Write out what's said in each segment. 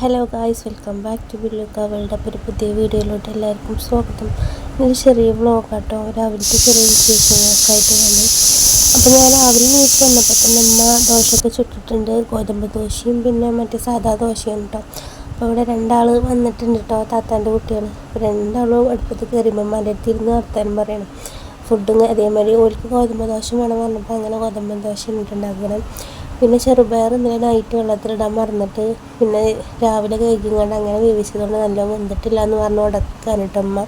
Hello guys welcome back to ബില്ലുക്കാവളുടെ ഒരു പുതിയ വീഡിയോയിലോട്ട് എല്ലാവർക്കും സ്വാഗതം. ഇന്നൊരു ചെറിയ വ്ളോഗാട്ടോ രാവിലത്തെ ചെറിയ വിശേഷങ്ങളൊക്കെ ആയിട്ട് വന്നു. അപ്പോൾ ഞാൻ രാവിലെ ന്യൂസ് വന്നപ്പോൾ തന്നെ അമ്മ ദോശയൊക്കെ ചുട്ടിട്ടുണ്ട്. ഗോതമ്പ് ദോശയും പിന്നെ മറ്റേ സാധാ ദോശയും കേട്ടോ അപ്പോൾ ഇവിടെ രണ്ടാൾ വന്നിട്ടുണ്ട് കേട്ടോ താത്താന്റെ കുട്ടികൾ അപ്പോൾ രണ്ടാളും അടുപ്പത്ത് കയറിയുമ്പോൾ അമ്മേന്റെ അടുത്ത് ഇരുന്ന് വർത്താനം പറയണം. ഫുഡും അതേമാതിരി ഓർക്ക് ഗോതമ്പ് ദോശ വേണം പറഞ്ഞപ്പോൾ അങ്ങനെ ഗോതമ്പ് ദോശ ഇട്ടുണ്ടാക്കണം പിന്നെ ചെറുപയർ ഇന്നലെ നൈറ്റ് വെള്ളത്തിലിടാൻ മറന്നിട്ട് പിന്നെ രാവിലെ കഴിക്കുകൊണ്ട് അങ്ങനെ വേവിച്ചതുകൊണ്ട് നല്ല വെന്തിട്ടില്ല എന്ന് പറഞ്ഞ് ഉടക്കാനിട്ടമ്മ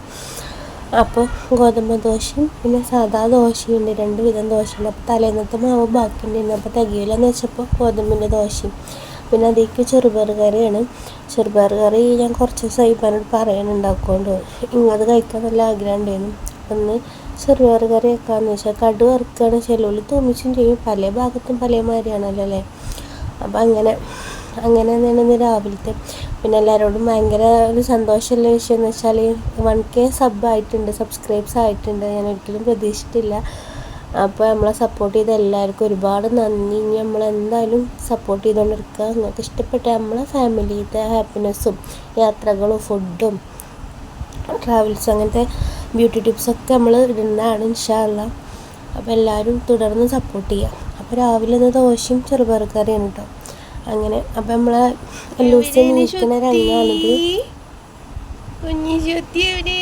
അപ്പോൾ ഗോതമ്പ് ദോശയും പിന്നെ സാധാ ദോശയുണ്ട് രണ്ട് വിധം ദോശയുണ്ട്. അപ്പോൾ തലേന്നത്തെ മാവ് ബാക്കിയുണ്ടായിരുന്നു. അപ്പോൾ തികയില്ലെന്ന് വെച്ചപ്പോൾ ഗോതമ്പിന്റെ ദോശയും. പിന്നെ അതിലേക്ക് ചെറുപയർ കറിയാണ്. ചെറുപയർ കറി ഞാൻ കുറച്ച് ദിവസമായി പറയാനുണ്ടാക്കുകൊണ്ട് ഇങ്ങത് കഴിക്കാൻ നല്ല ആഗ്രഹം ഉണ്ടായിരുന്നു ഇന്ന് ചെറുപയർ കറി വെക്കാമെന്ന് വെച്ചാൽ കടു വറുക്കുകയാണ് ചെല്ലുള്ളി തൂമിച്ചും ചെയ്യും. പല ഭാഗത്തും പല മാതിരിയാണല്ലോ അല്ലേ? അപ്പം അങ്ങനെ അങ്ങനെ തന്നെയാണ് രാവിലത്തെ. പിന്നെ എല്ലാവരോടും ഭയങ്കര ഒരു സന്തോഷമുള്ള വിഷയം എന്ന് വെച്ചാൽ വൺ കെ സബ് ആയിട്ടുണ്ട് സബ്സ്ക്രൈബ്സ് ആയിട്ടുണ്ട്. ഞാൻ ഒരിക്കലും പ്രതീക്ഷിച്ചിട്ടില്ല. അപ്പോൾ നമ്മളെ സപ്പോർട്ട് ചെയ്ത എല്ലാവർക്കും ഒരുപാട് നന്ദി. ഇനി നമ്മൾ എന്തായാലും സപ്പോർട്ട് ചെയ്തുകൊണ്ടിരിക്കുക നിങ്ങൾക്ക് ഇഷ്ടപ്പെട്ട നമ്മളെ ഫാമിലിയിലത്തെ ഹാപ്പിനെസ്സും യാത്രകളും ഫുഡും ട്രാവൽസ് അങ്ങനത്തെ ബ്യൂട്ടി ടിപ്സൊക്കെ നമ്മൾ ഇടുന്നതാണ് ഇൻഷാല്ല അപ്പോൾ എല്ലാവരും തുടർന്ന് സപ്പോർട്ട് ചെയ്യാം. അപ്പോൾ രാവിലെ ഒന്ന് ദോശയും ചെറുപയർ കറിയാണ് കേട്ടോ അങ്ങനെ അപ്പം നമ്മളെ ലൂസി നിൽക്കുന്ന രംഗമാണിത് കുഞ്ഞി ശുദ്ധി എവിടെ?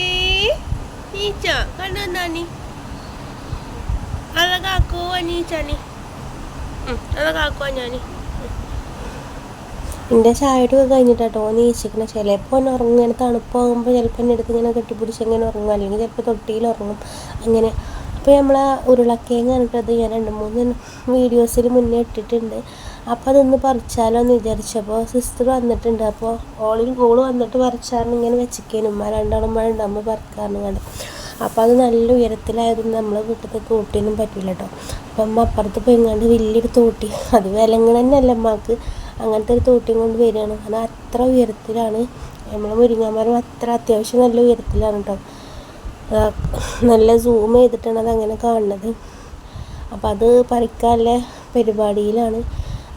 നീച്ച കണ്ണി അഴകാക്കുവോ നീച്ചാണി അഴകാക്കുവാ ഞാനി എന്റെ ചായയുടെ ഒക്കെ കഴിഞ്ഞിട്ടോ നീച്ചിക്കണ ചിലപ്പോൾ ഒന്ന് ഉറങ്ങും. ഇങ്ങനെ തണുപ്പാകുമ്പോൾ ചിലപ്പോൾ എന്റെ അടുത്ത് ഇങ്ങനെ കെട്ടിപ്പിടിച്ച് ഇങ്ങനെ ഉറങ്ങും. അല്ലെങ്കിൽ ചിലപ്പോൾ തൊട്ടിയിൽ ഉറങ്ങും. അങ്ങനെ. അപ്പോൾ നമ്മൾ ആ ഉരുളക്കിഴങ്ങ് കണ്ടിട്ടത് ഞാൻ രണ്ട് മൂന്ന് വീഡിയോസിൽ മുന്നേ ഇട്ടിട്ടുണ്ട്. അപ്പോൾ അതൊന്ന് പറിച്ചാലോ എന്ന് വിചാരിച്ചപ്പോൾ സിസ്റ്റർ വന്നിട്ടുണ്ട്. അപ്പോൾ ഓളിൽ ഓൾ വന്നിട്ട് പറിച്ചാറിന് ഇങ്ങനെ വെച്ചിക്കേനും. രണ്ടാളും മഴ ഉണ്ടാകുമ്പോൾ പറിക്കാറുണ്ട് കണ്ടു. അപ്പോൾ അത് നല്ല ഉയരത്തിലായതുകൊണ്ട് നമ്മളെ വീട്ടിലത്തെ കൂട്ടിയൊന്നും പറ്റില്ല കേട്ടോ അപ്പം അമ്മ അപ്പുറത്ത് പോയി എങ്ങാണ്ട് വലിയൊരു തോട്ടി. അത് വിലങ്ങണ തന്നെയല്ല അമ്മയ്ക്ക് അങ്ങനത്തെ ഒരു തോട്ടിയും കൊണ്ട് വരികയാണ്. കാരണം അത്ര ഉയരത്തിലാണ്. നമ്മൾ മുരിങ്ങാമരം അത്ര അത്യാവശ്യം നല്ല ഉയരത്തിലാണ് കേട്ടോ നല്ല സൂം ചെയ്തിട്ടാണ് അത് അങ്ങനെ കാണുന്നത്. അപ്പോൾ അത് പറിക്കാനുള്ള പരിപാടിയിലാണ്.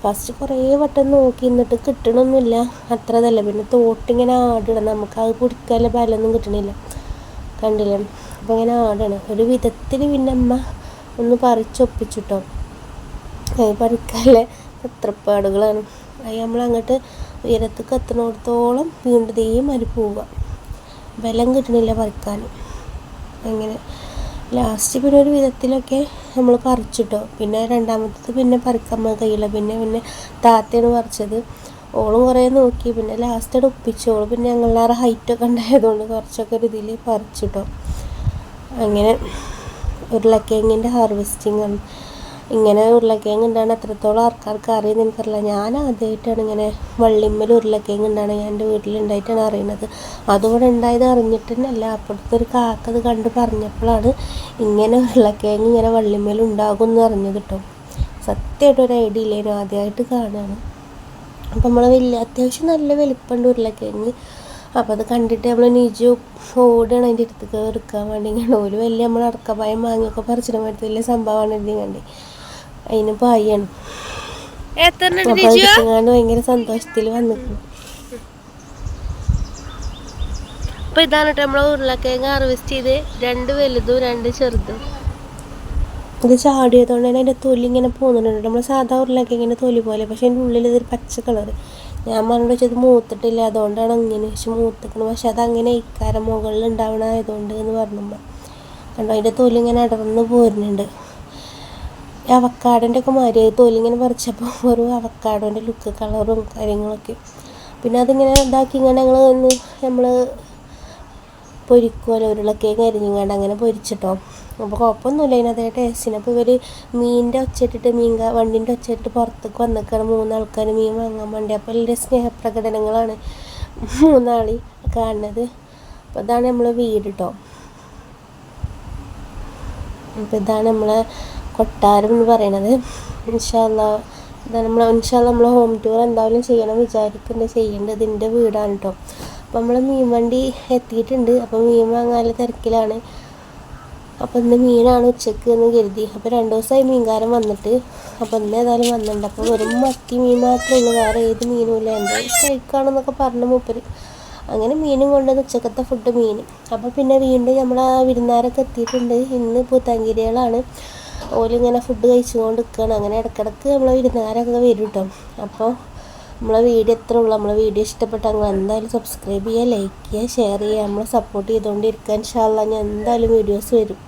ഫസ്റ്റ് കുറേ വട്ടം നോക്കി എന്നിട്ട് കിട്ടണമൊന്നുമില്ല അത്ര നല്ല പിന്നെ തോട്ടിങ്ങനെ ആടണം നമുക്ക് അത് പിടിക്കാനുള്ള ബലമൊന്നും കിട്ടണില്ല. കണ്ടില്ലേ? അപ്പോൾ ഇങ്ങനെ ആടണം ഒരു വിധത്തിൽ പിന്നെ അമ്മ ഒന്ന് പറിച്ചൊപ്പിച്ചിട്ടോ പറിക്കാനുള്ള എത്രപ്പാടുകളാണ് അത് നമ്മൾ അങ്ങോട്ട് ഉയരത്തേക്ക് എത്തുന്നിടത്തോളം വീണ്ടും തീ മരി പോവുക. ബലം കിട്ടണില്ല പറിക്കാൻ അങ്ങനെ ലാസ്റ്റ് പിന്നെ ഒരു വിധത്തിലൊക്കെ നമ്മൾ പറിച്ചിട്ടോ. പിന്നെ രണ്ടാമത്തത് പിന്നെ പറിക്കാൻ കഴിയില്ല. പിന്നെ പിന്നെ താത്തയാണ് പറിച്ചത്. ഓളും കുറേ നോക്കി. പിന്നെ ലാസ്റ്റ് ഒപ്പിച്ചു. ഓൾ പിന്നെ ഞങ്ങളുടെ ഹൈറ്റൊക്കെ ഉണ്ടായതുകൊണ്ട് കുറച്ചൊക്കെ ഒരു ഇതിൽ പറിച്ചിട്ടോ. അങ്ങനെ ഉരുളക്കിഴങ്ങിന്റെ ഹാർവെസ്റ്റിംഗ് ആണ്. ഇങ്ങനെ ഉരുളക്കിഴങ്ങ് ഉണ്ടാണ് എത്രത്തോളം ആൾക്കാർക്ക് അറിയുന്നത് എനിക്കറിയില്ല. ഞാൻ ആദ്യമായിട്ടാണ് ഇങ്ങനെ വള്ളിമ്മൽ ഉരുളക്കിഴങ്ങ് ഉണ്ടാണ് ഞാൻ എന്റെ വീട്ടിലുണ്ടായിട്ടാണ് അറിയുന്നത് അതുകൂടെ ഉണ്ടായത് അറിഞ്ഞിട്ടുണ്ടല്ല അപ്പുറത്തെ ഒരു കാക്കത് കണ്ട് പറഞ്ഞപ്പോഴാണ് ഇങ്ങനെ ഉരുളക്കിഴങ്ങ് ഇങ്ങനെ വള്ളിമ്മൽ ഉണ്ടാകും എന്ന് അറിഞ്ഞത് കേട്ടോ. സത്യമായിട്ട് ഒരു ഐഡിയ ഇല്ലായിരുന്നു ആദ്യമായിട്ട് കാണുകയാണ് അപ്പം നമ്മൾ വലിയ അത്യാവശ്യം നല്ല വലിപ്പമുണ്ട് ഉരുളക്കിഴങ്ങ്. അപ്പോൾ അത് കണ്ടിട്ട് നമ്മൾ നീജു ഓടുകയാണ് അതിന്റെ അടുത്തേക്ക് എടുക്കാൻ വേണ്ടി ഇങ്ങനെ ഒരു വലിയ നമ്മൾ അടക്കപ്പായം വാങ്ങിയൊക്കെ പറിച്ചിട്ട് മറ്റു വലിയ സംഭവമാണ് ഇത് കണ്ടി അതിന് പായാണ് ഭയങ്കര സന്തോഷത്തിൽ വന്നിട്ടു അപ്പൊ ഇതാണ് കേട്ടോ നമ്മളെ ഉരുളക്കിഴങ്ങ് ഹാർവെസ്റ്റ് ചെയ്ത് രണ്ട് വലുതും രണ്ട് ചെറുതും. ഇത് ചാടിയതുകൊണ്ട് തന്നെ അതിന്റെ തൊലി ഇങ്ങനെ പോകുന്നുണ്ട് നമ്മൾ സാധാ ഉരുളക്കിഴങ്ങിന്റെ തൊലി പോലെ പക്ഷെ അതിന്റെ ഉള്ളിൽ ഇതൊരു പച്ച കളറ് ഞാൻ പറഞ്ഞു വെച്ചത് മൂത്തിട്ടില്ല അതുകൊണ്ടാണ് അങ്ങനെ പക്ഷെ മൂത്തിക്കണം പക്ഷെ അത് അങ്ങനെ ഇക്കാരം മുകളിൽ ഉണ്ടാവണ ആയതുകൊണ്ട് എന്ന് പറഞ്ഞപ്പോൾ കണ്ടോ അതിന്റെ തൊലി ഇങ്ങനെ അടർന്ന് പോരുന്നുണ്ട്. അവക്കാടിന്റെ ഒക്കെ മാതിരി തോലിങ്ങനെ പറിച്ചപ്പോൾ ഒരു അവക്കാടോന്റെ ലുക്ക് കളറും കാര്യങ്ങളൊക്കെ. പിന്നെ അതിങ്ങനെ ഇതാക്കി ഇങ്ങനെ ഞങ്ങൾ ഒന്ന് നമ്മൾ പൊരിക്കുമല്ലോ ഉരുളക്കിഴങ്ങ് അരിഞ്ഞിങ്ങാണ്ട് അങ്ങനെ പൊരിച്ചിട്ടോ. അപ്പോൾ കുഴപ്പമൊന്നുമില്ല അതിനകത്തെ ടേസ്റ്റിന് അപ്പോൾ ഇവർ മീനിന്റെ ഒച്ചയിട്ടിട്ട് മീൻ വണ്ടീന്റെ ഒച്ചയിട്ടിട്ട് പുറത്തേക്ക് വന്നിക്കാണ്. മൂന്നാൾക്കാർ മീൻ വാങ്ങാൻ വേണ്ടി. അപ്പോൾ വലിയ സ്നേഹപ്രകടനങ്ങളാണ് മൂന്നാളി കാണുന്നത്. അപ്പോൾ ഇതാണ് നമ്മളെ വീട് കേട്ടോ അപ്പോൾ ഇതാണ് നമ്മളെ കൊട്ടാരം എന്ന് പറയണത്. ഇൻഷാല്ല നമ്മൾ ഇൻഷാല്ല നമ്മൾ ഹോം ടൂർ എന്തായാലും ചെയ്യണം വിചാരിക്കുന്നുണ്ട് ചെയ്യേണ്ടത് ഇതിന്റെ വീടാണ് കേട്ടോ അപ്പോൾ നമ്മൾ മീൻ വണ്ടി എത്തിയിട്ടുണ്ട്. അപ്പോൾ മീൻ വാങ്ങാനുള്ള തിരക്കിലാണ്. അപ്പോൾ ഇന്ന് മീനാണ് ഉച്ചയ്ക്ക് എന്ന് കരുതി. അപ്പോൾ രണ്ട് ദിവസമായി മീൻകാരൻ വന്നിട്ട്. അപ്പോൾ ഇന്ന് ഏതായാലും വന്നിട്ടുണ്ട്. അപ്പോൾ വെറും മത്തി മീൻ മാത്രമേ ഉള്ളൂ. വേറെ ഏത് മീനും ഇല്ല. എന്തോ കഴിക്കുകയാണെന്നൊക്കെ പറഞ്ഞു മൂപ്പര്. അങ്ങനെ മീനും കൊണ്ടുവന്ന് ഉച്ചക്കത്തെ ഫുഡ് മീൻ. അപ്പോൾ പിന്നെ വീണ്ടും നമ്മൾ ആ വിരുന്നാരൊക്കെ എത്തിയിട്ടുണ്ട്. ഇന്ന് പൂത്താങ്കിരികളാണ് ഓലിങ്ങനെ ഫുഡ് കഴിച്ചുകൊണ്ട് നിൽക്കുകയാണ് അങ്ങനെ ഇടക്കിടക്ക് നമ്മളെ വിരുന്നുകാരൊക്കെ വരും കേട്ടോ അപ്പോൾ നമ്മളെ വീഡിയോ എത്ര ഉള്ളൂ. നമ്മളെ വീഡിയോ ഇഷ്ടപ്പെട്ടാൽ നിങ്ങൾ എന്തായാലും സബ്സ്ക്രൈബ് ചെയ്യുക ലൈക്ക് ചെയ്യുക ഷെയർ ചെയ്യുക. നമ്മളെ സപ്പോർട്ട് ചെയ്തുകൊണ്ടിരിക്കാൻ ഇൻഷാല്ല ഞാൻ എന്തായാലും വീഡിയോസ് വരും.